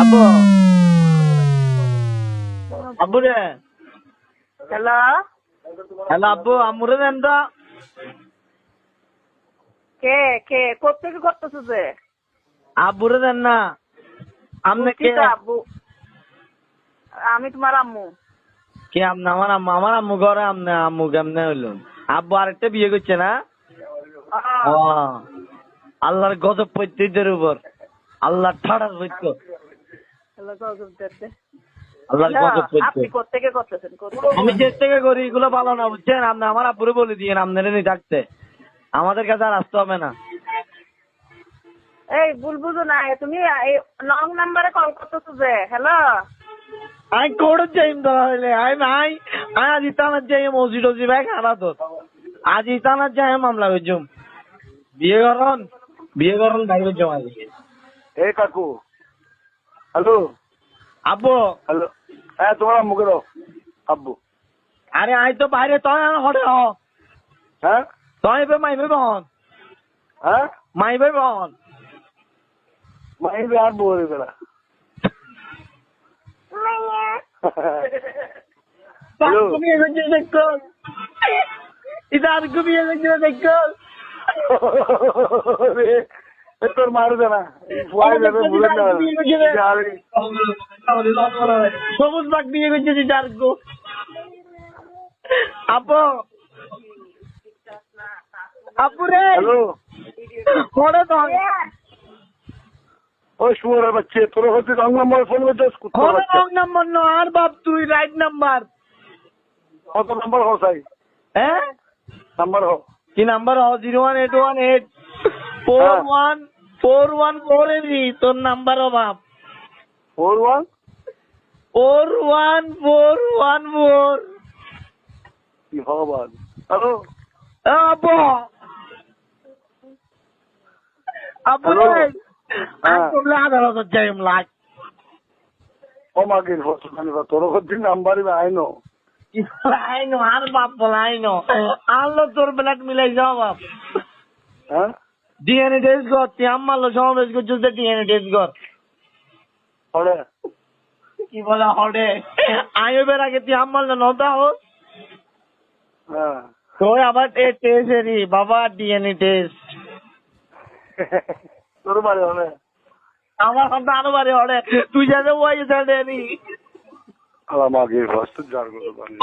আব্বু আব্বু রে হ্যালো? হ্যালো আব্বু আম্মুরে দেন তো। কে কে কোথেকে করতেছো যে? আব্বুরে দেন না। আপনি কে? আব্বু? আমি তোমার আম্মু। কে আমার আম্মু। আমার আম্মু ঘরে আপনি আম্মু কেমনে হইল? আব্বু আরেকটা বিয়ে করছে না? আল্লাহর গজব পৈত্যের উপর। আল্লাহ ঠাড়ার পৈত্য হ্যালো গজব দেখতে আল্লাহর গজব আপনি কোথেকে করতেছেন আমি যে থেকে করি এগুলো ভালো না বুঝছেন? আপনি আমার আব্বুরে বলে দিয়ে আপনারা নিয়ে থাকতে আমাদের কাছে আর আসতে হবে না। এই ভুল বুঝো না তুমি এই নং নাম্বারে কল করতেছো যে হ্যালো? আমি কোড় যাইম ধরা হইলে আমি আই আমি আজ ইতানার যাই মসজিদ ওসি ভাই খানা তোর। আজ ইতানার যাই মামলা করছুম বিয়ে করন বিয়ে করন ভাই করছুম আজ এই কাকু হ্যালো? আব্বু। হ্যালো। হ্যাঁ তোমার মুখে দাও আব্বু। আরে আই তো বাইরে আর হরে হ। হ্যাঁ? তই বে মাইবে বহন। হ্যাঁ? মাইবে বহন। মাইবে আর বলে বেড়া। হ্যালো। তুমি এসেছি দেখো তুমি দেখো তোর মারবে না। ভুলে যাবে। সবুজ বাগ বিয়ে করছে ডার্গো আপু। আপু রে। হ্যালো। তো। ওই শুয়ারের বাচ্চা তোর হচ্ছে রং নম্বর ফোন করছিস কুত্তার রং নাম্বার ন আর বাপ তুই রাইট নাম্বার কত নাম্বার হো সাই? হ্যাঁ? নাম্বার হো কি নাম্বার হ zero one eight one eight. Four one four one four এরি তোর নাম্বার ও বাপ। Four one? Four one four one four কি হবান হ্যালো হ্যাঁ। আদালত লাগ তোর নাম্বারই আইনো আইনো আর বাপ বলে আইনো আনলো তোর ব্লাড মিলাই যাও বাপ হ্যাঁ ডিএনএ টেস্ট কর তুই আম্মালো সমাবেশ করছিস ডিএনএ টেস্ট কর কি বলা হডে আইবের আগে তুই আম্মালো নতা হোস হ্যাঁ। তো আবার টেস্ট এরি বাবা ডিএনএ টেস্ট তোর বাড়ি হবে আমার কথা আরও বারে হবে তুই যাতে ওই যাতে নি আমার মাকে ফার্স্ট জার করতে পারি